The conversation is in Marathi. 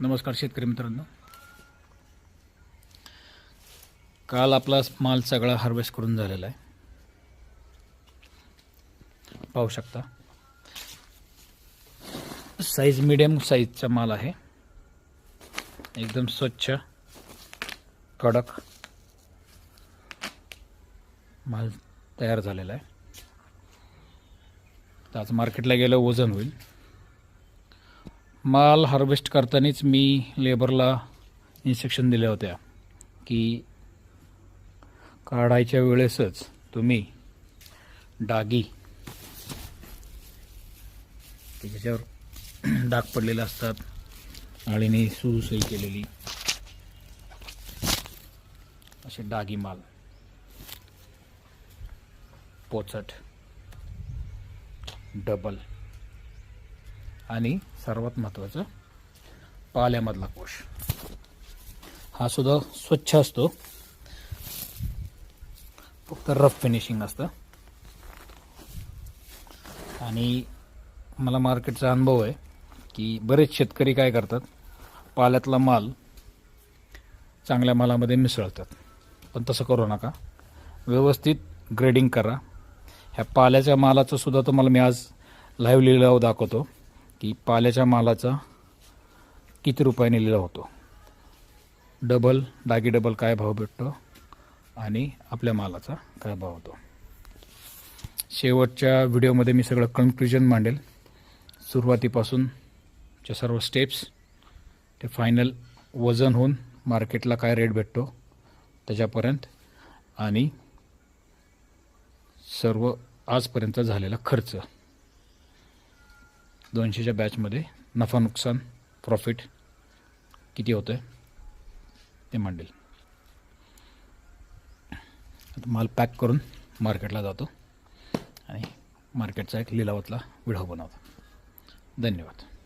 नमस्कार शेतकरी मित्रांनो. काल आपला माल सगळा हार्वेस्ट करून झालेला आहे. पाहू शकता. साईज मिडियम साईजचा माल आहे. एकदम स्वच्छ कडक माल तयार झालेला आहे. तर आज मार्केटला गेलं वजन होईल. माल हार्वेस्ट करतानाच मी लेबरला इन्स्ट्रक्शन दिल्या होत्या की काढायच्या वेळेसच तुम्ही डागी त्याच्यावर डाग पडलेले असतात आळीने सुसई केलेली. असे डागी माल. पोचट. डबल. आणि सर्वात महत्त्वाचं पाल्यामधला कोश. हा सुद्धा स्वच्छ असतो. फक्त रफ फिनिशिंग असतं. आणि मला मार्केटचा अनुभव आहे की बरेच शेतकरी काय करतात? पाल्यातला माल चांगल्या मालामध्ये मिसळतात. पण तसं करू नका. व्यवस्थित ग्रेडिंग करा. ह्या पाल्याच्या मालाचं सुद्धा तुम्हाला मी आज लाईव्ह लिलाव दाखवतो. की पाल्याच्या मालाचा किती रुपयाने लिलाव होतो? डबल डागी डबल काय भाव भेटतो? आणि आपल्या मालाचा काय भाव होतो? शेवटच्या व्हिडिओमध्ये मी सगळं कन्क्लुजन मांडेल. सुरुवातीपासूनच्या सर्व स्टेप्स ते फायनल वजन होऊन मार्केटला काय रेट भेटतो त्याच्यापर्यंत आणि सर्व आजपर्यंत झालेला खर्च. दोनशेच्या बॅचमध्ये नफा नुकसान प्रॉफिट किती होतं आहे ते मांडेल. आता माल पॅक करून मार्केटला जातो आणि मार्केटचा एक लिलावातला व्हिडिओ बनवतो. धन्यवाद.